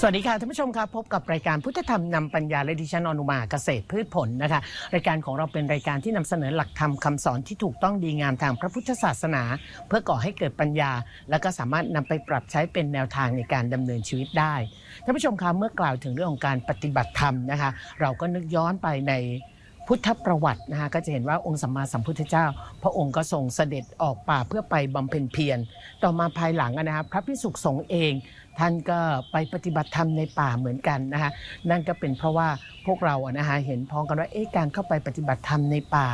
สวัสดีค่ะท่านผู้ชมครับพบกับรายการพุทธธรรมนำปัญญาและดิฉันอนุมาเกษตรพืชผลนะคะ รายการของเราเป็นรายการที่นำเสนอหลักธรรมคำสอนที่ถูกต้องดีงามทางพระพุทธศาสนา เพื่อก่อให้เกิดปัญญา และก็สามารถนำไปปรับใช้เป็นแนวทางในการดำเนินชีวิตได้ท่านผู้ชมคะเมื่อกล่าวถึงเรื่องของการปฏิบัติธรรมนะคะ เราก็นึกย้อนไปในพุทธประวัตินะคะก็จะเห็นว่าองค์สัมมาสัมพุทธเจ้า พระองค์ก็ทรงเสด็จออกป่าเพื่อไปบำเพ็ญเพียร ต่อมาภายหลังอะนะคะพระพิสุสงฆ์เอง ท่านก็ไปปฏิบัติธรรมในป่าเหมือนกันนะคะนั่นก็เป็นเพราะว่าพวกเราอะนะคะเห็นพ้องกันว่าเอ๊ะการเข้าไปปฏิบัติธรรมในป่า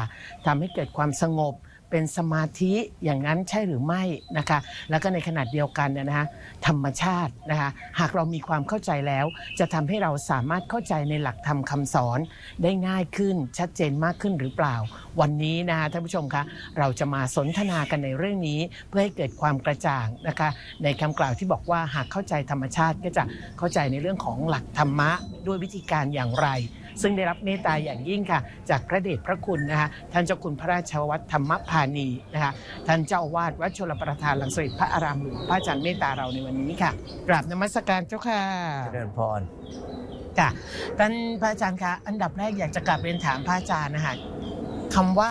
ทำให้เกิดความสงบ เป็นสมาธิอย่างนั้นใช่หรือไม่นะคะ แล้วก็ในขณะเดียวกันเนี่ยนะคะธรรมชาตินะคะหากเรามีความเข้าใจแล้ว จะทำให้เราสามารถเข้าใจในหลักธรรมคำสอนได้ง่ายขึ้นชัดเจนมากขึ้นหรือเปล่า วันนี้นะคะท่านผู้ชมคะเราจะมาสนทนากันในเรื่องนี้ เพื่อให้เกิดความกระจ่างนะคะ ในคำกล่าวที่บอกว่าหากเข้าใจธรรมชาติก็จะเข้าใจในเรื่องของหลักธรรมะด้วยวิธีการอย่างไร ซึ่งได้รับเมตตาอย่างยิ่งค่ะ จากพระเดชพระคุณนะคะท่านเจ้าคุณพระราชวัตรธรรมพานีนะคะท่านเจ้าอาวาสวัดชลประทานหลังสริพระอารามหลวงพระอาจารย์เมตตาเราในวันนี้ค่ะกราบนมัสการเจ้าค่ะเจริญพรค่ะท่านพระอาจารย์คะอันดับแรกอยากจะกลับเรียนถามพระอาจารย์นะคะคำว่า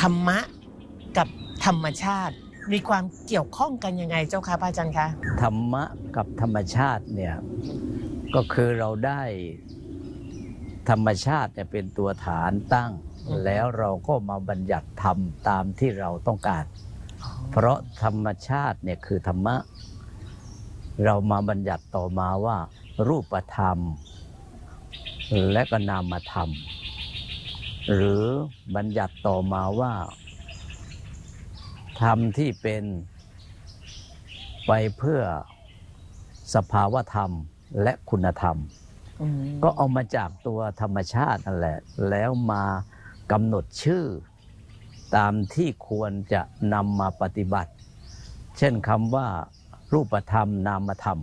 ธรรมะกับธรรมชาติ มีความเกี่ยวข้องกันยังไงเจ้าค่ะพระอาจารย์คะธรรมะกับธรรมชาติเนี่ยก็คือเราได้ ธรรมชาติเนี่ยเป็นตัวฐานตั้ง แล้วเราก็มาบัญญัติธรรมตามที่เราต้องการ เพราะธรรมชาติเนี่ยคือธรรมะ เรามาบัญญัติต่อมาว่า รูปธรรม และก็นามธรรม หรือบัญญัติต่อมาว่า ธรรมที่เป็นไปเพื่อสภาวธรรมและคุณธรรมอืม ก็เอามาจากตัวธรรมชาตินั่นแหละ แล้วมากำหนดชื่อ ตามที่ควรจะนำมาปฏิบัติ เช่นคำว่ารูปธรรมนามธรรม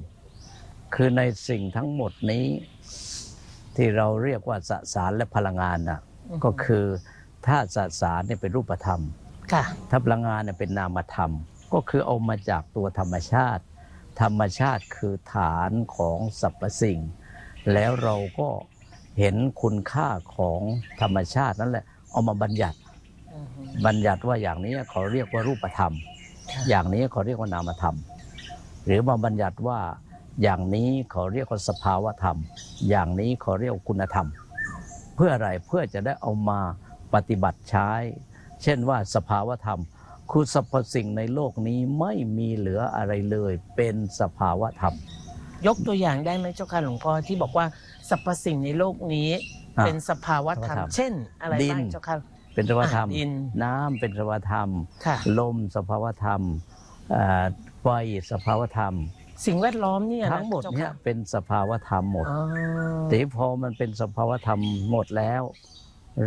คือในสิ่งทั้งหมดนี้ ที่เราเรียกว่าสสารและพลังงานน่ะก็คือถ้าสสารเนี่ยเป็นรูปธรรมค่ะถ้าพลังงานเนี่ยเป็นนามธรรม ก็คือเอามาจากตัวธรรมชาติ ธรรมชาติคือฐานของสรรพสิ่ง แล้วเราก็เห็นคุณค่าของธรรมชาตินั่นแหละ เอามาบัญญัติอืมบัญญัติว่าอย่างนี้เขาเรียกว่ารูปธรรมค่ะอย่างนี้เขาเรียกว่านามธรรม หรือมาบัญญัติว่าอย่างนี้เขาเรียกว่าสภาวธรรม อย่างนี้เขาเรียกว่าคุณธรรม เพื่ออะไรเพื่อจะได้เอามาปฏิบัติใช้ เช่นว่าสภาวธรรม คือสรรพสิ่งในโลกนี้ไม่มีเหลืออะไรเลย เป็นสภาวธรรม ยกตัวอย่างได้ไหมเจ้าค่ะหลวงพ่อที่บอกว่าสรรพสิ่งในโลกนี้ อะเป็นสภาวธรรม สภาวธรรมเช่น อะไรดิน บ้างเจ้าค่ะ เป็นสภาวธรรม อะดิน น้ำเป็นสภาวธรรม ค่ะ ลมสภาวธรรมเอ่อไฟสภาวธรรม สิ่งแวดล้อมเนี่ยนะทั้งหมดจ้าเนี่ยค่ะเป็นสภาวธรรมหมด อ๋อแต่พอมันเป็นสภาวธรรมหมดแล้ว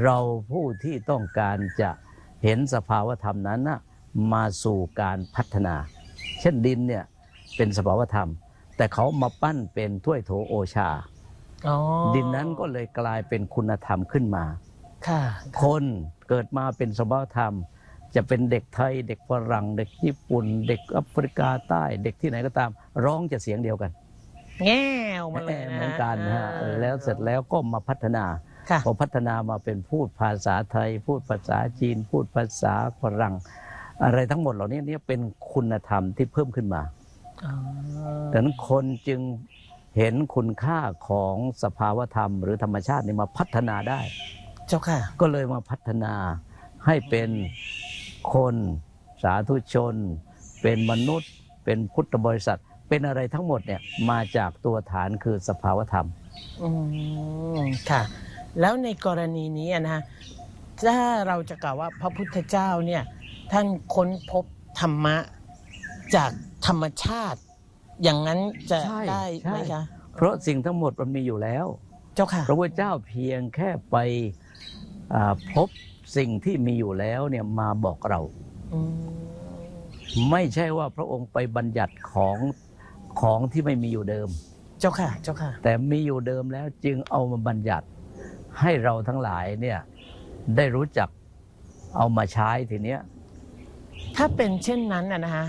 เราผู้ที่ต้องการจะเห็นสภาวธรรมนั้นนะมาสู่การพัฒนา เช่นดินเนี่ยเป็นสภาวธรรม แต่เขามาปั้นเป็นถ้วยโถโอชาอ๋อดินนั้นก็เลยกลายเป็นคุณธรรมขึ้นมา ค่ะ คนเกิดมาเป็นสภาวธรรม จะเป็นเด็กไทย เด็กฝรั่ง เด็กญี่ปุ่น เด็กแอฟริกาใต้ เด็กที่ไหนก็ตาม ร้องจะเสียงเดียวกัน แง่วมาเลยนะเหมือนกันนะฮะอ่าแล้วเสร็จแล้วก็มาพัฒนาค่ะพอพัฒนามาเป็นพูดภาษาไทย พูดภาษาจีน พูดภาษาฝรั่ง อะไรทั้งหมดเหล่านี้เนี่ยเป็นคุณธรรมที่เพิ่มขึ้นมาอ๋อ ดังนั้นคนจึงเห็นคุณค่าของสภาวธรรม หรือธรรมชาตินี่มาพัฒนาได้ เจ้าค่ะ ก็เลยมาพัฒนาให้เป็นคนสาธุชน เป็นมนุษย์ เป็นพุทธบริษัท เป็นอะไรทั้งหมดเนี่ยมาจากตัวฐานคือสภาวธรรมอืมค่ะ แล้วในกรณีนี้นะฮะถ้าเราจะกล่าวว่าพระพุทธเจ้าเนี่ยท่านค้นพบธรรมะ จากธรรมชาติ อย่างนั้นจะใช่ได้ใช่ไหมคะเพราะสิ่งทั้งหมดมันมีอยู่แล้ว เจ้าค่ะ พระพุทธเจ้าเพียงแค่ไปอ่าพบสิ่งที่มีอยู่แล้วเนี่ยมาบอกเรา อืมไม่ใช่ว่าพระองค์ไปบัญญัติของของที่ไม่มีอยู่เดิม เจ้าค่ะ เจ้าค่ะ แต่มีอยู่เดิมแล้วจึงเอามาบัญญัติให้เราทั้งหลายเนี่ยได้รู้จักเอามาใช้ทีเนี้ยถ้าเป็นเช่นนั้นนะนะฮะ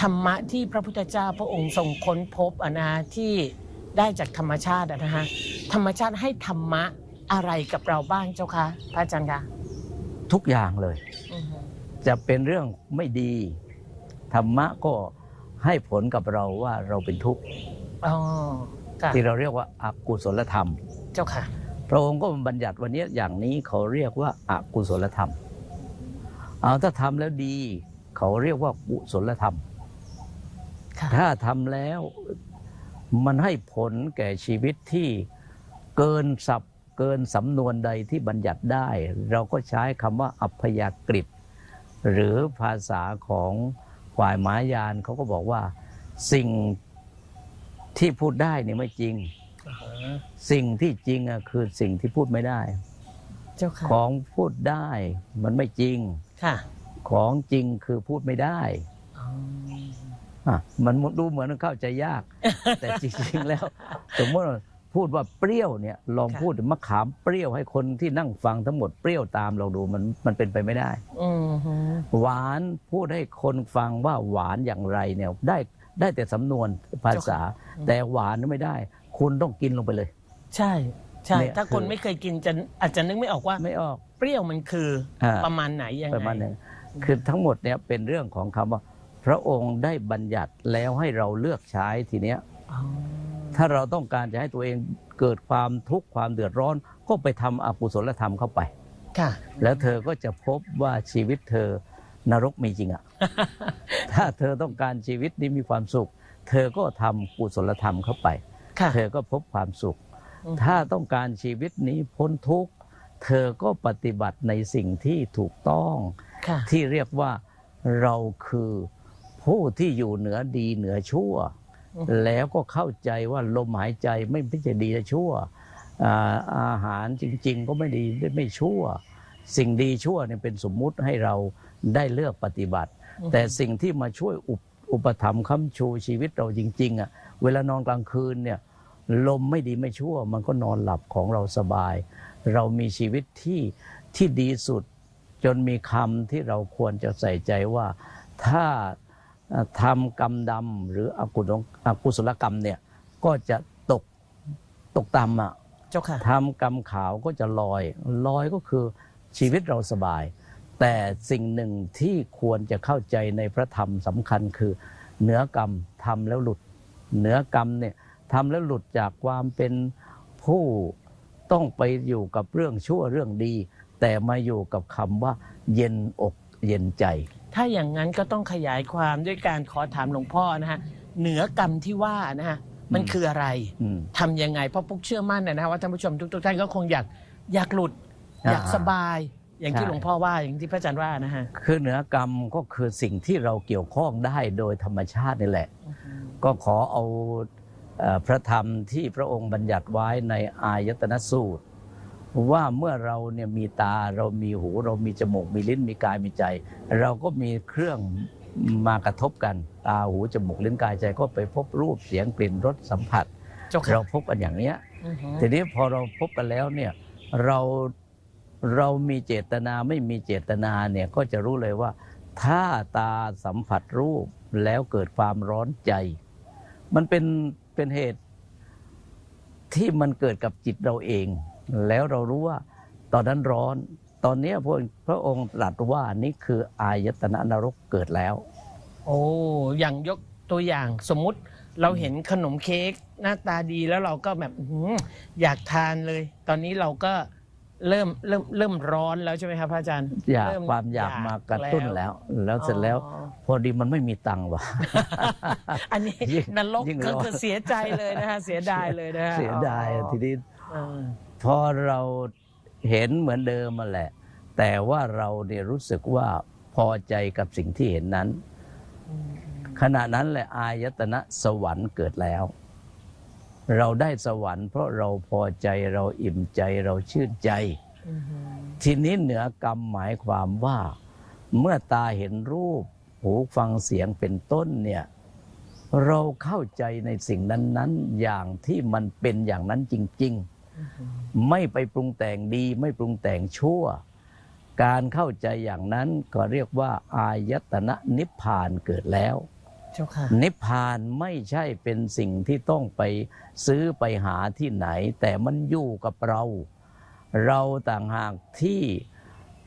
ธรรมะที่พระพุทธเจ้าพระองค์ทรงค้นพบอะนะที่ได้จากธรรมชาติอะนะฮะธรรมชาติให้ธรรมะอะไรกับเราบ้างเจ้าคะพระอาจารย์คะทุกอย่างเลย อือฮึจะเป็นเรื่องไม่ดี ธรรมะก็ให้ผลกับเราว่าเราเป็นทุกข์อ๋อค่ะที่เราเรียกว่าอากุศลธรรม เจ้าค่ะ พระองค์ก็บัญญัติวันนี้อย่างนี้เขาเรียกว่าอากุศลธรรม เอาถ้าทำแล้วดี เขาเรียกว่ากุศลธรรมค่ะ ถ้าทำแล้วมันให้ผลแก่ชีวิตที่เกินศัพท์เกินสำนวนใดที่บัญญัติได้ เราก็ใช้คำว่าอัพยากฤิหรือภาษาของฝ่ายมหายานเขาก็บอกว่าสิ่งที่พูดได้เนี่ยไม่จริงอือฮึสิ่งที่จริงอะคือสิ่งที่พูดไม่ได้เจ้าค่ะของพูดได้มันไม่จริงค่ะของจริงคือพูดไม่ได้ อ๋ออะมันดูเหมือนเข้าใจยาก แต่จริงๆแล้ว สมมติว่าพูดว่าเปรี้ยวเนี่ยลองพูดมะขามเปรี้ยวให้คนที่นั่งฟังทั้งหมดเปรี้ยวตามเราดูมันมันเป็นไปไม่ได้อือฮึหวานพูดให้คนฟังว่าหวานอย่างไรเนี่ยได้ได้แต่สำนวนภาษา แต่หวานไม่ได้ คุณต้องกินลงไปเลย ใช่ใช่เนี่ยถ้าคนคือไม่เคยกินจะอาจจะนึกไม่ออกว่าไม่ออก เปรี้ยวมันคืออาประมาณไหนยังประไงมาณนึงคือทั้งหมดเนี่ยเป็นเรื่องของคำว่า พระองค์ได้บัญญัติแล้วให้เราเลือกใช้ทีเนี้ยอ๋อถ้าเราต้องการจะให้ตัวเองเกิดความทุกข์ความเดือดร้อน ก็ไปทำอกุศลธรรมเข้าไป ค่ะ แล้วเธอก็จะพบว่าชีวิตเธอนรกมีจริงอะถ้าเธอต้องการชีวิตนี้มีความสุข เธอก็ทำกุศลธรรมเข้าไปค่ะเธอก็พบความสุขอืมถ้าต้องการชีวิตนี้พ้นทุกข์ เธอก็ปฏิบัติในสิ่งที่ถูกต้องค่ะที่เรียกว่าเราคือ ผู้ที่อยู่เหนือดีเหนือชั่วอืมแล้วก็เข้าใจว่าลมหายใจไม่ไม่ใช่ดีและชั่วอ่าอาหารจริง ๆ ก็ไม่ดีไม่ชั่ว สิ่งดีชั่วเนี่ยเป็นสมมุติให้เราได้เลือกปฏิบัติ แต่สิ่งที่มาช่วยอุปอุปถัมภ์ค้ำชูชีวิตเราจริงๆอะเวลานอนกลางคืนเนี่ยลมไม่ดีไม่ชั่ว มันก็นอนหลับของเราสบาย เรามีชีวิตที่ที่ดีสุด จนมีคำที่เราควรจะใส่ใจว่า ถ้าเอ่อ ทำกรรมดำหรืออกุศลอกุศลกรรมเนี่ยก็จะตกตกต่ำอะเจ้าค่ะทำกรรมขาวก็จะลอย ลอยก็คือชีวิตเราสบาย แต่สิ่งหนึ่งที่ควรจะเข้าใจในพระธรรมสำคัญคือเหนือกรรมทำแล้วหลุด เหนือกรรมเนี่ยทำแล้วหลุดจากความเป็นผู้ต้องไปอยู่กับเรื่องชั่วเรื่องดี แต่มาอยู่กับคำว่าเย็นอกเย็นใจ ถ้าอย่างนั้นก็ต้องขยายความด้วยการขอถามหลวงพ่อนะฮะเหนือกรรมที่ว่านะฮะมันอืมคืออะไรอืม ทำยังไงเพราะปุ๊กเชื่อมั่นนะฮะว่าท่านผู้ชมทุกๆท่านก็คงอยากอยากหลุด อ่าอยากสบาย อย่างที่ใช่ หลวงพ่อว่าอย่างที่พระอาจารย์ว่านะฮะคือเหนือกรรมก็คือสิ่งที่เราเกี่ยวข้องได้โดยธรรมชาตินี่แหละ ก็ขอเอาเอ่อพระธรรมที่พระองค์บัญญัติไว้ในอายตนะสูตร ว่าเมื่อเราเนี่ยมีตาเรามีหู เรามีจมูกมีลิ้นมีกายมีใจ เราก็มีเครื่องมากระทบกันตาหูจมูกลิ้นกายใจก็ไปพบรูปเสียงกลิ่นรสสัมผัสเจ้าค่ะเราพบกันอย่างเนี้ยอือฮึทีนี้พอเราพบกันแล้วเนี่ยเราเรามีเจตนาไม่มีเจตนาเนี่ยก็จะรู้เลยว่า ถ้าตาสัมผัสรูปแล้วเกิดความร้อนใจ มันเป็นเป็นเหตุที่มันเกิดกับจิตเราเอง แล้วเรารู้ว่าตอนนั้นร้อน ตอนนี้พระพระองค์ตรัสว่านี่คืออายตนะนรกเกิดแล้ว โอ้อย่างยกตัวอย่างสมมุติเราเห็นขนมเค้กหน้าตาดีแล้วเราก็แบบอยากทานเลย ตอนนี้เราก็ เริ่มเริ่มเริ่มร้อนแล้วใช่ไหมครับพระอาจารย์อยากเริ่ความอยากมากระตุ้นแล้ว แล้วเสร็จแล้ว อ๋อ พอดีมันไม่มีตังค์ว่ะ อันนี้ยิ่งนรกยิ่งก็ร้อน คือเสียใจเลยนะฮะเสียดายเลยนะฮะเสียดายอ๋อทีนี้อ่าพอเราเห็นเหมือนเดิมมาแหละ แต่ว่าเราเนี่ยรู้สึกว่าพอใจกับสิ่งที่เห็นนั้น ขณะนั้นแหละอายตนะสวรรค์เกิดแล้ว เราได้สวรรค์เพราะเราพอใจเราอิ่มใจเราชื่นใจอือฮึทีนี้เหนือกรรมหมายความว่า เมื่อตาเห็นรูป หูฟังเสียงเป็นต้นเนี่ย เราเข้าใจในสิ่งนั้น ๆ อย่างที่มันเป็นอย่างนั้นจริง ๆ ไม่ไปปรุงแต่งดี ไม่ปรุงแต่งชั่ว การเข้าใจอย่างนั้นก็เรียกว่า อายตนะนิพพานเกิดแล้ว เจ้าค่ะนิพพานไม่ใช่เป็นสิ่งที่ต้องไปซื้อไปหาที่ไหน แต่มันอยู่กับเรา เราต่างหากที่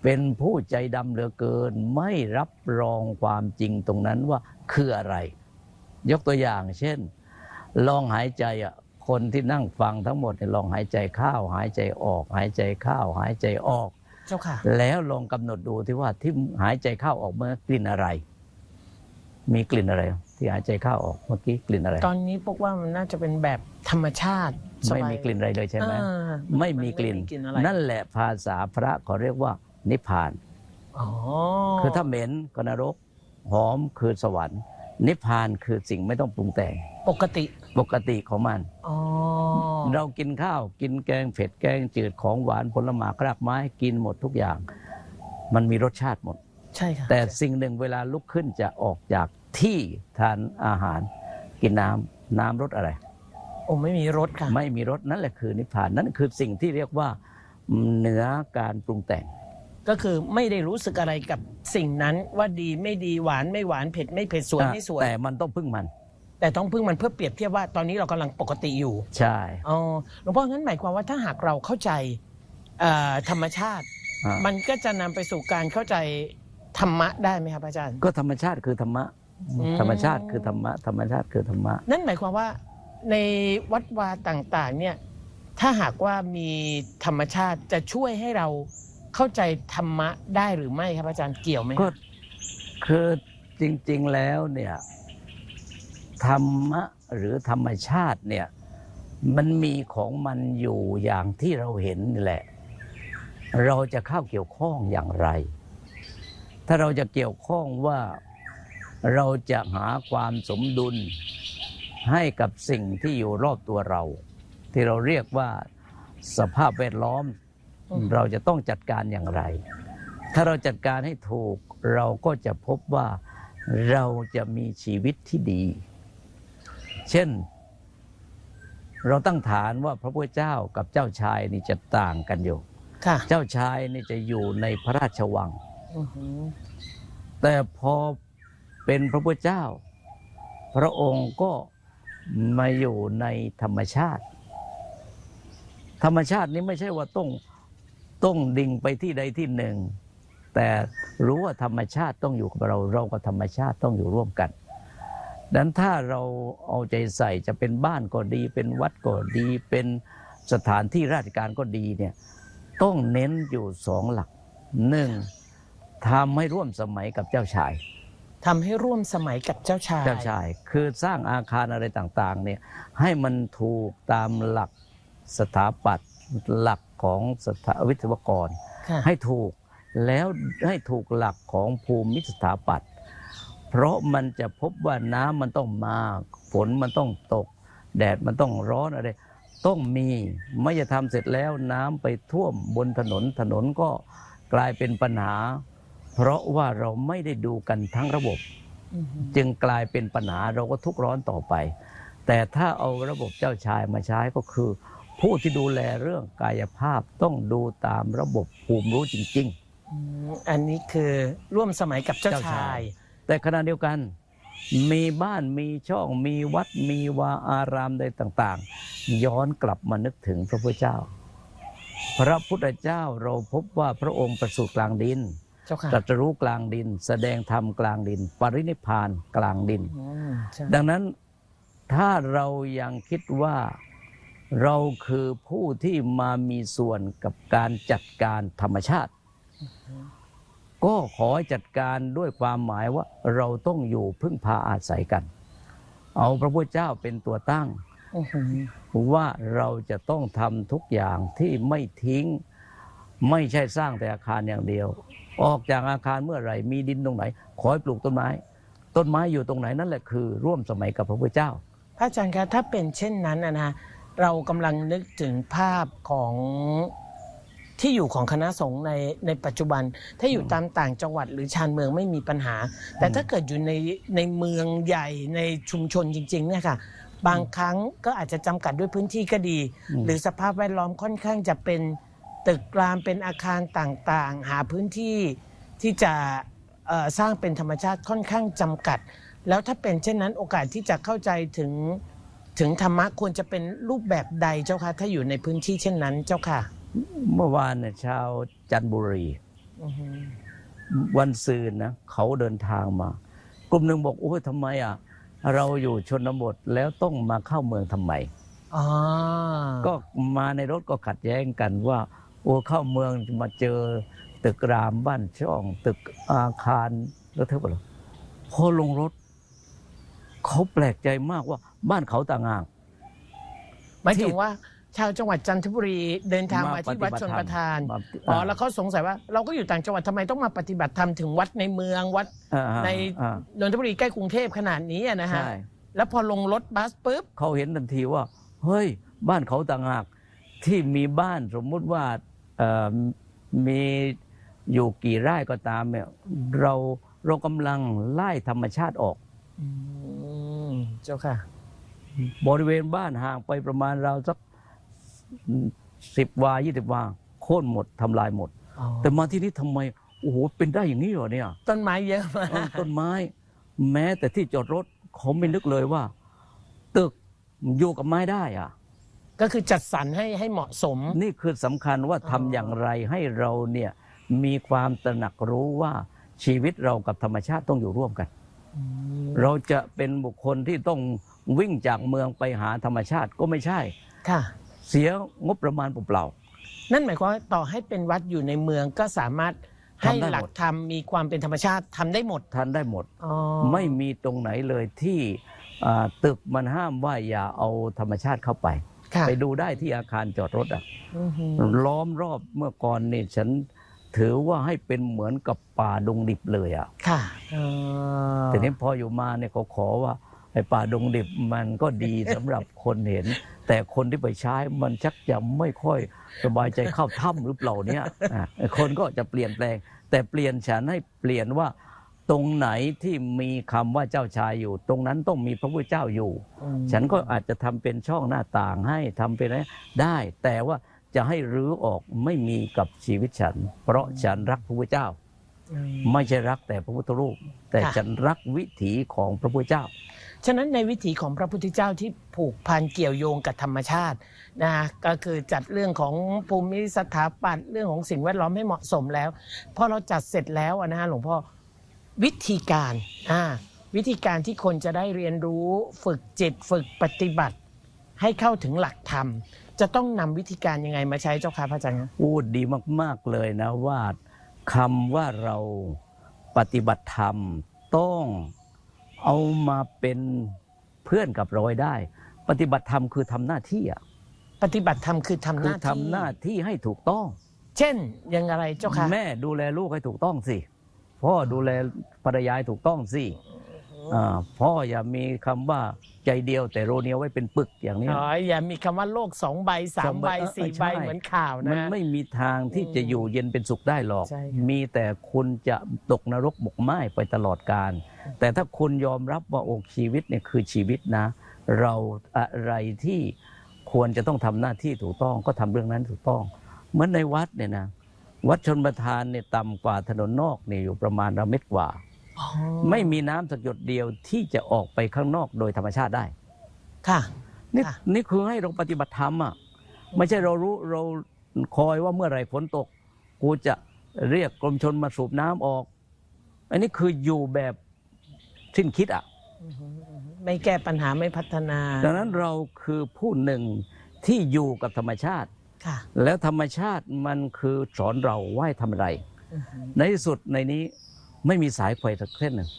เป็นผู้ใจดำเหลือเกิน ไม่รับรองความจริงตรงนั้นว่าคืออะไร ยกตัวอย่าง เช่น ลองหายใจอะคนที่นั่งฟังทั้งหมดเนี่ยลองหายใจเข้าหายใจออก หายใจเข้าหายใจออก เจ้าค่ะ แล้วลองกำหนดดูที่ว่าที่หายใจเข้าออกเมื่อกลิ่นอะไร มีกลิ่นอะไร ที่หายใจเข้าออกเมื่อกี้กลิ่นอะไร ตอนนี้พวกว่ามันน่าจะเป็นแบบธรรมชาติสไม่บายมีกลิ่นอะไรเลยใช่ไหมอ่าไม่มีกลิ่นไม่มีกลิ่น อะไรนั่นแหละภาษาพระเขาเรียกว่า นิพพาน อ๋อคือถ้าเหม็นก็นรก หอมคือสวรรค์ นิพพานคือสิ่งไม่ต้องปรุงแต่งปกติปกติของมัน อ๋อเรากินข้าวกินแกงเผ็ดแกงจืดของหวานผลไม้รากไม้กินหมดทุกอย่าง มันมีรสชาติหมด ใช่ค่ะแต่สิ่งหนึ่งเวลาลุกขึ้นจะออกจาก ที่ทานอาหารกินน้ำน้ำรสอะไร โอ้ไม่มีรสค่ะ ไม่มีรสนั่นแหละคือนิพพานนั่นคือสิ่งที่เรียกว่าเหนือการปรุงแต่ง ก็คือไม่ได้รู้สึกอะไรกับสิ่งนั้นว่าดีไม่ดีหวานไม่หวานเผ็ดไม่เผ็ดสวยไม่สวยแต่มันต้องพึ่งมัน แต่ต้องพึ่งมันเพื่อเปรียบเทียบว่าตอนนี้เรากำลังปกติอยู่ ใช่อ๋อหลวงพ่องั้นหมายความว่าถ้าหากเราเข้าใจเอ่อธรรมชาติอ่ามันก็จะนำไปสู่การเข้าใจธรรมะได้ไหมครับอาจารย์ ก็ธรรมชาติคือธรรมะอืม ธรรมชาติคือธรรมะธรรมชาติคือธรรมะ นั่นหมายความว่าในวัดวาต่างๆ เนี่ยถ้าหากว่ามีธรรมชาติจะช่วยให้เราเข้าใจธรรมะได้หรือไม่ครับอาจารย์เกี่ยวไหมก็คือจริง ๆแล้วเนี่ยธรรมะหรือธรรมชาติเนี่ยมันมีของมันอยู่อย่างที่เราเห็นนี่แหละ เราจะเข้าเกี่ยวข้องอย่างไร ถ้าเราจะเกี่ยวข้องว่า เราจะหาความสมดุลให้กับสิ่งที่อยู่รอบตัวเรา ที่เราเรียกว่าสภาพแวดล้อม เราจะต้องจัดการอย่างไร ถ้าเราจัดการให้ถูกเราก็จะพบว่าเราจะมีชีวิตที่ดี เช่น เราตั้งฐานว่าพระพุทธเจ้ากับเจ้าชายนี่จะต่างกันอยู่ค่ะเจ้าชายนี่จะอยู่ในพระราชวังอือหือแต่พอ เป็นพระพุทธเจ้า พระองค์ก็มาอยู่ในธรรมชาติ ธรรมชาตินี้ไม่ใช่ว่าต้องต้องดิ่งไปที่ใดที่หนึ่ง แต่รู้ว่าธรรมชาติต้องอยู่กับเรา เรากับธรรมชาติต้องอยู่ร่วมกันดังนั้นถ้าเราเอาใจใส่จะเป็นบ้านก็ดี เป็นวัดก็ดี เป็นสถานที่ราชการก็ดีเนี่ยต้องเน้นอยู่สองหลักหนึ่งทำให้ร่วมสมัยกับเจ้าชาย ทำให้ร่วมสมัยกับเจ้าชาย เจ้าชาย คือสร้างอาคารอะไรต่างๆเนี่ยให้มันถูกตามหลักสถาปัตย์หลักของสถาวิศวกร ค่ะ ให้ถูกแล้วให้ถูกหลักของภูมิสถาปัตย์เพราะมันจะพบว่าน้ำมันต้องมาฝนมันต้องตก แดดมันต้องร้อนอะไร ต้องมีไม่จะทำเสร็จแล้วน้ำไปท่วมบนถนนถนนก็กลายเป็นปัญหา เพราะว่าเราไม่ได้ดูกันทั้งระบบอือหือจึงกลายเป็นปัญหาเราก็ทุกข์ร้อนต่อไป แต่ถ้าเอาระบบเจ้าชายมาใช้ก็คือ ผู้ที่ดูแลเรื่องกายภาพต้องดูตามระบบภูมิรู้จริงอืมอันนี้คือร่วมสมัยกับเจ้าเจ้าชาชายยๆแต่ขณะเดียวกันมีบ้านมีช่องมีวัดมีวาอารามใดต่างๆ ย้อนกลับมานึกถึงพระพุทธเจ้า พระพุทธเจ้าเราพบว่าพระองค์ประสูติกลางดินเจ้าค่ะ ตรัสรู้กลางดิน แสดงธรรมกลางดิน ปรินิพพานกลางดินอืมใช่ดังนั้นถ้าเรายังคิดว่าเราคือผู้ที่มามีส่วนกับการจัดการธรรมชาติ ก็ขอให้จัดการด้วยความหมายว่าเราต้องอยู่พึ่งพาอาศัยกัน เอาพระพุทธเจ้าเป็นตัวตั้งอือหือว่าเราจะต้องทำทุกอย่างที่ไม่ทิ้ง ไม่ใช่สร้างแต่อาคารอย่างเดียว ออกจากอาคารเมื่อไหร่ มีดินตรงไหน ขอให้ปลูกต้นไม้ ต้นไม้อยู่ตรงไหนนั่นแหละคือ ร่วมสมัยกับพระพุทธเจ้า พระอาจารย์คะถ้าเป็นเช่นนั้นนะนะเรากำลังนึกถึงภาพของที่อยู่ของคณะสงฆ์ในในปัจจุบัน ถ้าอยู่ตามต่างจังหวัดหรือชานเมืองไม่มีปัญหา แต่ถ้าเกิดอยู่ในในเมืองใหญ่ในชุมชนจริงๆเนี่ยค่ะบางครั้งก็อาจจะจำกัดด้วยพื้นที่ก็ดีอืมหรือสภาพแวดล้อมค่อนข้างจะเป็น ตึกรามเป็นอาคารต่างๆ หาพื้นที่ที่จะเอ่อสร้างเป็นธรรมชาติค่อนข้างจำกัด แล้วถ้าเป็นเช่นนั้นโอกาสที่จะเข้าใจถึงถึงธรรมะควรจะเป็นรูปแบบใดเจ้าค่ะถ้าอยู่ในพื้นที่เช่นนั้นเจ้าค่ะ เมื่อวานเนี่ยชาวจันทบุรีอือฮึวันซืนนะเขาเดินทางมา กลุ่มหนึ่งบอกโอ้ยทำไมอะเราอยู่ชนบทแล้วต้องมาเข้าเมืองทำไมอ๋อก็มาในรถก็ขัดแย้งกันว่า โอ้เข้าเมืองมาเจอตึกรามบ้านช่อง ตึกอาคารแล้วเท่าไหร่พอลงรถ เขาแปลกใจมากว่าบ้านเขาต่างหากหมายถึงว่าชาวจังหวัดจันทบุรีเดินทางมาที่วัดชนประทานมาอ๋อแล้วเขาสงสัยว่า เราก็อยู่ต่างจังหวัดทำไมต้องมาปฏิบัติธรรมถึงวัดในเมืองวัดอ่าอ่าในอ่านนทบุรีใกล้กรุงเทพขนาดนี้อะนะฮะใช่แล้วพอลงรถบัสปุ๊บเขาเห็นทันทีว่า เฮ้ย บ้านเขาต่างหากที่มีบ้านสมมุติว่าเอ่อ มีอยู่กี่ไร่ก็ตามเนี่ยเราเรากำลังไล่ธรรมชาติออกอืมเจ้าค่ะ บริเวณบ้านห่างไปประมาณเราวสักสิบวายี่สิบวาโค่นหมดทำลายหมดอ๋อแต่มาที่นี่ทำไม โอ้โห เป็นได้อย่างนี้เหรอเนี่ย ต้นไม้เยอะมากเออต้นไม้ แม้แต่ที่จอดรถเขาไม่นึกเลยว่า ตึกอยู่กับไม้ได้อะ ก็คือจัดสรรให้ให้เหมาะสม นี่คือสำคัญว่าทำอย่างไรให้เราเนี่ยมีความตระหนักรู้ว่าชีวิตเรากับธรรมชาติต้องอยู่ร่วมกัน เราจะเป็นบุคคลที่ต้องวิ่งจากเมืองไปหาธรรมชาติก็ไม่ใช่ ค่ะ เสียงบประมาณเปล่า นั่นหมายความว่าต่อให้เป็นวัดอยู่ในเมืองก็สามารถให้ทำได้หมดหลักธรรมมีความเป็นธรรมชาติทำได้หมดๆทันได้หมด อ๋อไม่มีตรงไหนเลยที่อ่าตึกมันห้ามว่าอย่าเอาธรรมชาติเข้าไปค่ะ ไปดูได้ที่อาคารจอดรถอะอือฮึล้อมรอบเมื่อก่อนนี่ฉันถือว่าให้เป็นเหมือนกับป่าดงดิบเลยอะค่ะอ๋อแต่นี้พออยู่มาเนี่ยเขาขอว่าไอ้ป่าดงดิบมันก็ดีสำหรับคนเห็น แต่คนที่ไปใช้มันชักจะไม่ค่อยสบายใจเข้าถ้ำหรือเปล่าเนี่ยอะคนก็จะเปลี่ยนแปลง แต่เปลี่ยนฉันให้เปลี่ยนว่า ตรงไหนที่มีคำว่าเจ้าชายอยู่ ตรงนั้นต้องมีพระพุทธเจ้าอยู่อืมฉันก็อาจจะทำเป็นช่องหน้าต่างให้ทำเป็นอะไรได้ แต่ว่าจะให้รื้อออกไม่มีกับชีวิตฉัน เพราะฉันรักพระพุทธเจ้าอืมไม่ใช่รักแต่พระพุทธรูป แต่ค่ะฉันรักวิถีของพระพุทธเจ้า ฉะนั้นในวิถีของพระพุทธเจ้าที่ผูกพันเกี่ยวโยงกับธรรมชาตินะก็คือจัดเรื่องของภูมิสถาปัตย์เรื่องของสิ่งแวดล้อมให้เหมาะสมแล้วพอเราจัดเสร็จแล้วอะนะฮะหลวงพ่อ วิธีการอ่าวิธีการที่คนจะได้เรียนรู้ฝึกจิตฝึกปฏิบัติ ให้เข้าถึงหลักธรรม จะต้องนำวิธีการยังไงมาใช้เจ้าค่ะพระอาจารย์คะพูดดีมาก ๆ เลยนะว่าคำว่าเราปฏิบัติธรรมต้องเอามาเป็นเพื่อนกับเราให้ได้ ปฏิบัติธรรมคือทำหน้าที่อะปฏิบัติธรรมคือทำหคือน้าที่ทำหน้าที่ให้ถูกต้อง เช่นยังอะไรเจ้าค่ะแม่ดูแลลูกให้ถูกต้องสิ พ่อดูแลภรรยาให้ถูกต้องสิอ่าพ่ออย่ามีคำว่าใจเดียวแต่โรเนียวไว้เป็นปึกอย่างนี้อ๋ออย่ามีคำว่าโลกสองใบสามใบสองใบสี่เออใบใช่เหมือนข่าวนะมันไม่มีทางที่จะอยู่เย็นเป็นสุขได้หรอกใช่ครับมีแต่คุณจะตกนรกหมกไหม้ไปตลอดกาลแต่ถ้าคุณยอมรับว่าโอกชีวิตเนี่ยคือชีวิตนะ เราอะไรที่ควรจะต้องทำหน้าที่ถูกต้องก็ทำเรื่องนั้นถูกต้อง เหมือนในวัดเนี่ยนะ วัดชนประทานเนี่ยต่ำกว่าถนนนอกเนี่ยอยู่ประมาณระเม็ดกว่าอ๋อไม่มีน้ำสักหยดเดียวที่จะออกไปข้างนอกโดยธรรมชาติได้ ค่ะ นี่ค่ะ นี่คือให้เราปฏิบัติธรรมอะไม่ใช่เรารู้เราคอยว่าเมื่อไหร่ฝนตก กูจะเรียกกรมชนมาสูบน้ำออก อันนี้คืออยู่แบบสิ้นคิดอะ ไม่แก้ปัญหาไม่พัฒนา ดังนั้นเราคือผู้หนึ่งที่อยู่กับธรรมชาติค่ะ แล้วธรรมชาติมันคือสอนเราว่าให้ทำอะไร ในที่สุดในนี้ไม่มีสายไฟสักเส้นหนึ่ง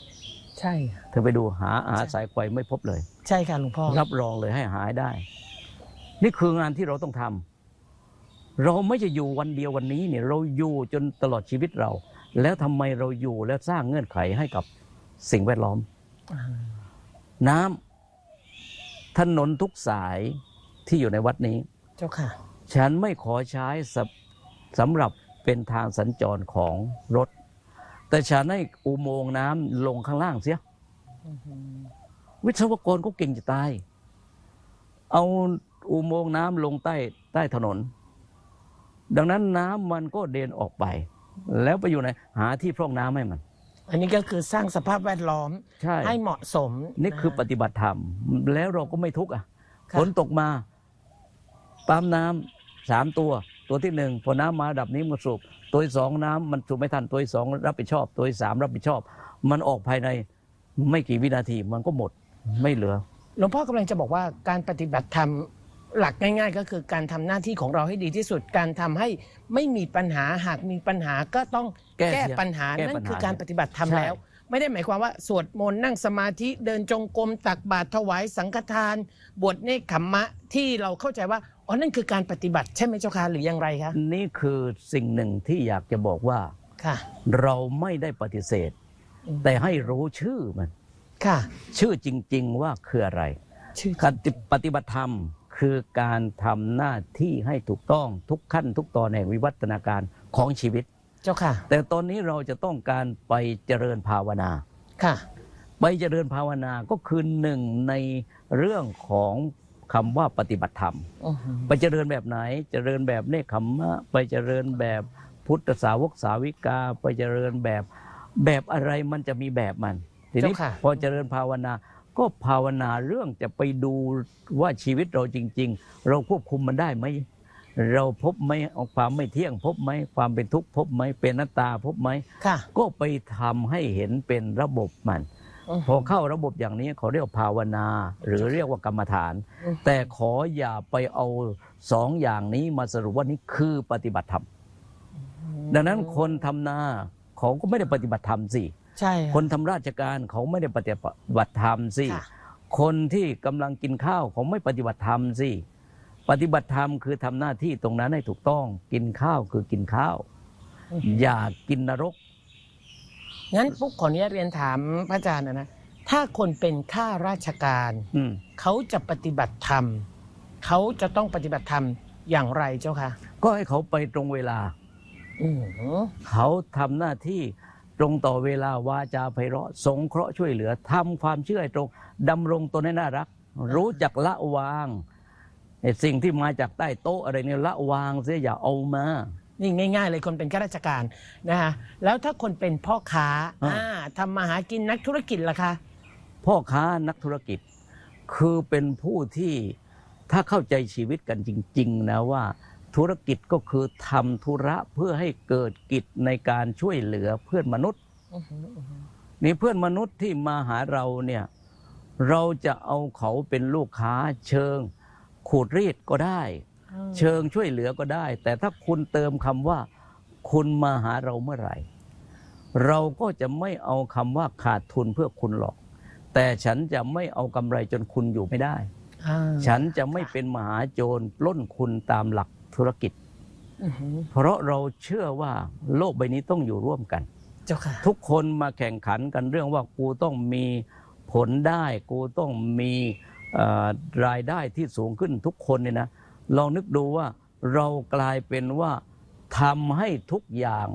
ใช่ค่ะเธอไปดูหาหาใช่สายไฟไม่พบเลย ใช่ค่ะหลวงพ่อรับรองเลยให้หายได้ นี่คืองานที่เราต้องทำเราไม่จะอยู่วันเดียววันนี้เนี่ยเราอยู่จนตลอดชีวิตเรา แล้วทำไมเราอยู่และสร้างเงื่อนไขให้กับสิ่งแวดล้อมอ่าน้ำถนนทุกสายที่อยู่ในวัดนี้ เจ้าค่ะ ฉันไม่ขอใช้สำสำหรับเป็นทางสัญจรของรถ แต่ฉันให้อุโมงค์น้ำลงข้างล่างเสีย วิศวกรก็เก่งจะตาย เอาอุโมงค์น้ำลงใต้ใต้ถนน ดังนั้นน้ำมันก็เดินออกไป แล้วไปอยู่ในหาที่พร่องน้ำให้มัน อันนี้ก็คือสร้างสภาพแวดล้อมใช่ให้เหมาะสม นี่คือปะฏิบัติธรรม แล้วเราก็ไม่ทุกข์อะค่ะฝนตกมาปั๊มน้ำ สามตัว ตัวที่หนึ่งพอน้ำมาดับนี้มันสูบตัวที่สองน้ำมันสูบไม่ทันตัวที่สองรับผิดชอบ ตัวที่สามรับผิดชอบ มันออกภายในไม่กี่วินาทีมันก็หมดไม่เหลือหลวงพ่อกำลังจะบอกว่าการปฏิบัติธรรมหลักง่าย ๆ ก็คือการทำหน้าที่ของเราให้ดีที่สุด การทำให้ไม่มีปัญหาหากมีปัญหาก็ต้องแก้แก้เสียปัญหาแก้นั่ปัญนหาคือการปฏิบัติธรรมใช่แล้ว ไม่ได้หมายความว่าสวดมนต์นั่งสมาธิเดินจงกรมตักบาตรถวายสังฆทาน บวชเนคขมมะที่เราเข้าใจว่า อ๋อนั่นคือการปฏิบัติใช่ไหมเจ้าค่ะหรืออย่างไรคะนี่คือสิ่งหนึ่งที่อยากจะบอกว่า ค่ะ เราไม่ได้ปฏิเสธ อืม แต่ให้รู้ชื่อมัน ค่ะ ชื่อจริง ๆ ว่าคืออะไร ชื่อการปฏิบัติธรรมคือการทำหน้าที่ให้ถูกต้องทุกขั้นทุกตอนแห่งวิวัฒนาการของชีวิต เจ้าค่ะ แต่ตอนนี้เราจะต้องการไปเจริญภาวนา ค่ะ ไปเจริญภาวนาก็คือหนึ่งในเรื่องของ คำว่าปฏิบัติธรรมอือหือไปเจริญแบบไหน เจริญแบบเนคขมมะ ไปเจริญแบบพุทธสาวกสาวิกา ไปเจริญแบบแบบอะไรมันจะมีแบบมัน ทีนี้เจ้าค่ะพอเจริญภาวนาก็ภาวนาเรื่องจะไปดูว่าชีวิตเราจริง ๆ เราควบคุมมันได้ไหมเราพบไหมเอาความไม่เที่ยงพบไหมความเป็นทุกข์พบไหมเป็นหน้าตาพบไหมค่ะก็ไปทำให้เห็นเป็นระบบมันอือ พอเข้าระบบอย่างนี้เขาเรียกว่าภาวนา หรือเรียกว่ากรรมฐานอือแต่ขออย่าไปเอาสองอย่างนี้มาสรุปว่านี่คือปฏิบัติธรรมดังนั้นคนทำนาเขาก็ไม่ได้ปฏิบัติธรรมสิใช่ะคนทำราชการเขาไม่ได้ปฏิบัติธรรมสิค่ะคนที่กำลังกินข้าวเขาไม่ปฏิบัติธรรมสิปฏิบัติธรรมคือทำหน้าที่ตรงนั้นให้ถูกต้อง กินข้าวคือกินข้าว อย่ากินนรก งั้นปุ๊บขออนุญาตเรียนถามพระอาจารย์นะนะถ้าคนเป็นข้าราชการอืม เขาจะปฏิบัติธรรมเขาจะต้องปฏิบัติธรรมอย่างไรเจ้าค่ะก็ให้เขาไปตรงเวลา อืมเขาทำหน้าที่ตรงต่อเวลาวาจาไพเราะ สงเคราะห์ช่วยเหลือทำความเชื่อให้ตรงดำรงตนให้น่ารัก รู้จักละวางไอ้สิ่งที่มาจากใต้โต๊ะอะไรเนี่ยละวางเสียอย่าเอามา นี่ง่าย ๆ เลยคนเป็นข้าราชการนะคะแล้วถ้าคนเป็นพ่อค้าอ่า อ่าทำมาหากินนักธุรกิจล่ะคะ พ่อค้านักธุรกิจ คือเป็นผู้ที่ถ้าเข้าใจชีวิตกันจริง ๆ นะว่า ธุรกิจก็คือทำธุระเพื่อให้เกิดกิจในการช่วยเหลือเพื่อนมนุษย์อือหืออือหือนี่เพื่อนมนุษย์ที่มาหาเราเนี่ยเราจะเอาเขาเป็นลูกค้าเชิง ขูดรีดก็ได้ เชิงช่วยเหลือก็ได้ แต่ถ้าคุณเติมคำว่า คุณมาหาเราเมื่อไหร่ เราก็จะไม่เอาคำว่าขาดทุนเพื่อคุณหรอก แต่ฉันจะไม่เอากำไรจนคุณอยู่ไม่ได้อ่าฉันจะไม่เป็นมหาโจรปล้นคุณตามหลักธุรกิจอือหือเพราะเราเชื่อว่าโลกใบนี้ต้องอยู่ร่วมกันเจ้าค่ะทุกคนมาแข่งขันกันเรื่องว่ากูต้องมีผลได้ กูต้องมีเอ่อรายได้ที่สูงขึ้นทุกคนเนี่ยนะ ลองนึกดูว่าเรากลายเป็นว่าทำให้ทุกอย่าง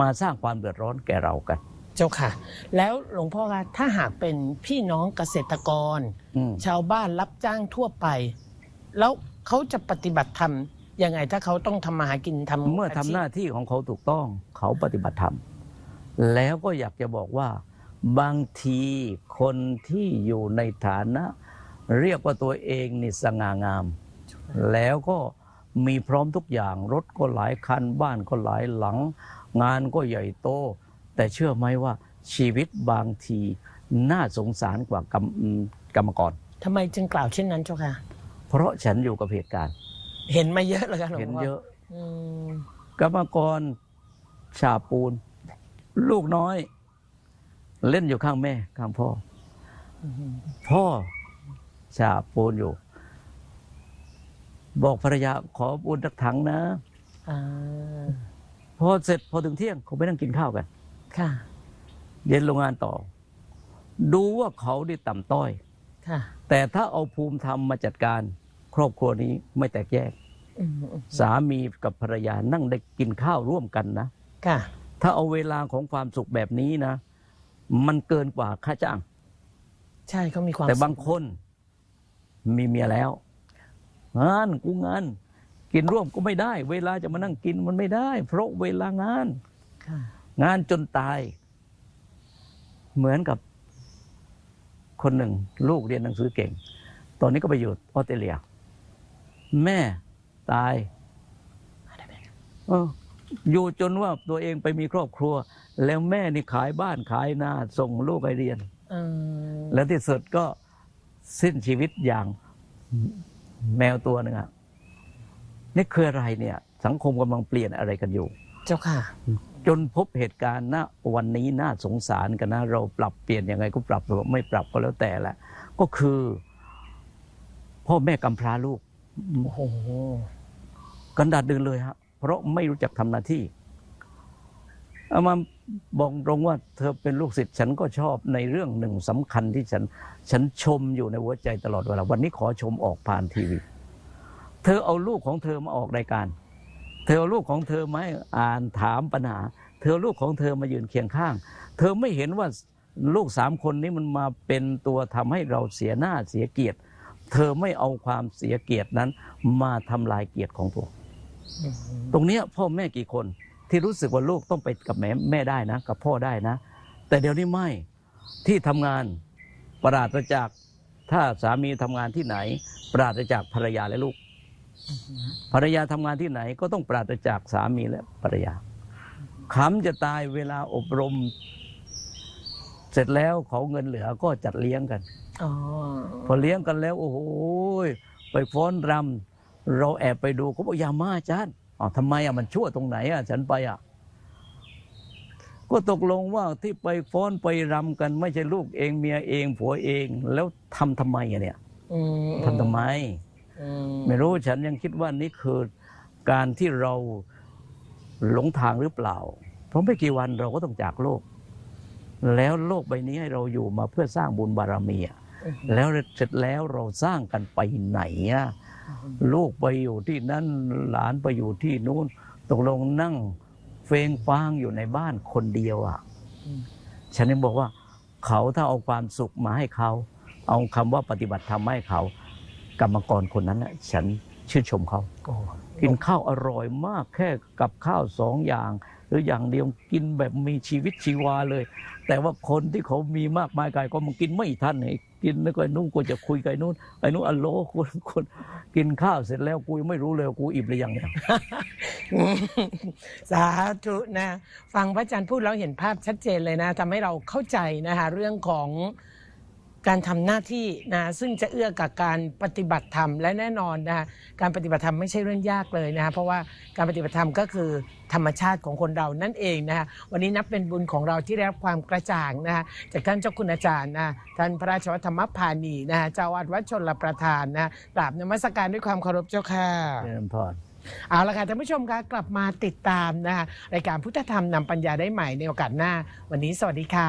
มาสร้างความเดือดร้อนแก่เรากัน เจ้าค่ะ แล้วหลวงพ่อคะถ้าหากเป็นพี่น้องเกษตรกร อืม ชาวบ้านรับจ้างทั่วไป แล้วเขาจะปฏิบัติธรรมยังไงถ้าเขาต้องทำมาหากินทำเมื่อทำหน้าที่ของเขาถูกต้องเขาปฏิบัติธรรม แล้วก็อยากจะบอกว่า บางทีคนที่อยู่ในฐานะ เรียกว่าตัวเองนี่สง่างาม แล้วก็มีพร้อมทุกอย่างรถก็หลายคันบ้านก็หลายหลัง งานก็ใหญ่โต แต่เชื่อไหมว่าชีวิตบางทีน่าสงสารกว่ากรรมอืมกรรมกรทำไมจึงกล่าวเช่นนั้นเจ้าค่ะ เพราะฉันอยู่กับเหตุการณ์ เห็นมาเยอะแล้วกันหลวงพ่อเห็นเยอะอืมกรรมกรฉาบปูน ลูกน้อย เล่นอยู่ข้างแม่ข้างพ่อ พ่อฉาบปูนอยู่ บอกภรรยาขอปูนสักถังนะอ่าพอเสร็จพอถึงเที่ยงเขาไปนั่งกินข้าวกัน ค่ะ เย็นโรงงานต่อ ดูว่าเขาได้ต่ำต้อย ค่ะแต่ถ้าเอาภูมิธรรมมาจัดการ ครอบครัวนี้ไม่แตกแยก อืมอืมสามีกับภรรยานั่งได้กินข้าวร่วมกันนะ ค่ะถ้าเอาเวลาของความสุขแบบนี้นะ มันเกินกว่าค่าจ้าง ใช่เขามีความแต่บางสุขคนมีเมียแล้ว งานกูงาน กินร่วมก็ไม่ได้ เวลาจะมานั่งกินมันไม่ได้ เพราะเวลางานค่ะงานจนตาย เหมือนกับคนหนึ่ง ลูกเรียนหนังสือเก่ง ตอนนี้ก็ไปอยู่ออสเตรเลีย แม่ตายเอออยู่จนว่าตัวเองไปมีครอบครัว แล้วแม่นี่ขายบ้านขายนาส่งลูกไปเรียนเออแล้วที่สุดก็สิ้นชีวิตอย่าง แมวตัวหนึ่งอะนี่คืออะไรเนี่ย สังคมกำลังเปลี่ยนอะไรกันอยู่ เจ้าค่ะ จนพบเหตุการณ์ณวันนี้น่าสงสารกันนะ เราปรับเปลี่ยนยังไงก็ปรับไม่ปรับก็แล้วแต่แหละก็คือ พ่อแม่กำพร้าลูกโอ้โหกันดาดเดินเลยฮะเพราะไม่รู้จักทำหน้าที่เอามา บอกตรงว่าเธอเป็นลูกศิษย์ฉันก็ชอบในเรื่องหนึ่งสำคัญที่ฉัน ฉันชมอยู่ในหัวใจตลอดเวลาวันนี้ขอชมออกผ่านทีวี เธอเอาลูกของเธอมาออกรายการ เธอเอาลูกของเธอมาอ่านถามปัญหา เธอลูกของเธอมายืนเคียงข้าง เธอไม่เห็นว่าลูกสามคนนี้มันมาเป็นตัวทำให้เราเสียหน้าเสียเกียรติ เธอไม่เอาความเสียเกียรตินั้น มาทำลายเกียรติของตัว ตรงเนี้ยพ่อแม่กี่คน ที่รู้สึกว่าลูกต้องไปกับแม่แม่ได้นะ กับพ่อได้นะ แต่เดี๋ยวนี้ไม่ที่ทำงานปราศจากถ้าสามีทำงานที่ไหนปราศจากภรรยาและลูกภรรยาทำงานที่ไหนก็ต้องปราศจากสามีและภรรยาขำจะตายเวลาอบรม เสร็จแล้วเขาเงินเหลือก็จัดเลี้ยงกันอ๋อพอเลี้ยงกันแล้ว โอ้โหไปฟ้อนรำเราแอบไปดูเขาบอกอย่ามาอาจารย์ อ๋อทำไมอะมันชั่วตรงไหนอะฉันไปอะก็ตกลงว่าที่ไปฟ้อนไปรำกัน ไม่ใช่ลูกเองเมียเองผัวเอง แล้วทำทำไมอะเนี่ยอืมทำทำไมอืมไม่รู้ฉันยังคิดว่านี่คือการที่เราหลงทางหรือเปล่า เพราะไม่กี่วันเราก็ต้องจากโลก แล้วโลกใบนี้ให้เราอยู่มาเพื่อสร้างบุญบารมีอะแล้วเสร็จแล้วเราสร้างกันไปไหนอะ ลูกไปอยู่ที่นั่นหลานไปอยู่ที่นู้น ตกลงนั่งเฟงฟางอยู่ในบ้านคนเดียวอะฉันยังบอกว่าเขาถ้าเอาความสุขมาให้เขา เอาคำว่าปฏิบัติธรรมมาให้เขา กรรมกรคนนั้นน่ะฉันชื่นชมเขาโอ้กินข้าวอร่อยมากแค่กับข้าวสองอย่าง หรืออย่างเดียวกินแบบมีชีวิตชีวาเลย แต่ว่าคนที่เขามีมากมายกายก็มันกินไม่ทันไอ้กินแล้วก็ไอ้นู้นกูจะคุยกับไอ้นู้นไอ้นู้นอัลโหลกูกูกินข้าวเสร็จแล้วกูยังไม่รู้เลยว่ากูอิ่มหรือยังเนี่ยสาธุนะ ฟังพระอาจารย์พูดแล้วเห็นภาพชัดเจนเลยนะทำให้เราเข้าใจนะคะเรื่องของ การทำหน้าที่นะซึ่งจะเอื้อกับการปฏิบัติธรรมและแน่นอนนะคะการปฏิบัติธรรมไม่ใช่เรื่องยากเลยนะคะเพราะว่าการปฏิบัติธรรมก็คือธรรมชาติของคนเรานั่นเองนะคะวันนี้นับเป็นบุญของเราที่ได้รับความกระจ่างนะคะจากท่านเจ้าคุณอาจารย์นะท่านพระราชวัฒธรรมพานีนะคะเจ้าอาวาดวัดชนลประทานนะกราบนมัสการด้วยความเคารพเจ้าค่ะเจริญพรเอาละค่ะท่านผู้ชมคะกลับมาติดตามนะคะรายการพุทธธรรมนำปัญญาได้ใหม่ในโอกาสหน้า วันนี้สวัสดีค่ะ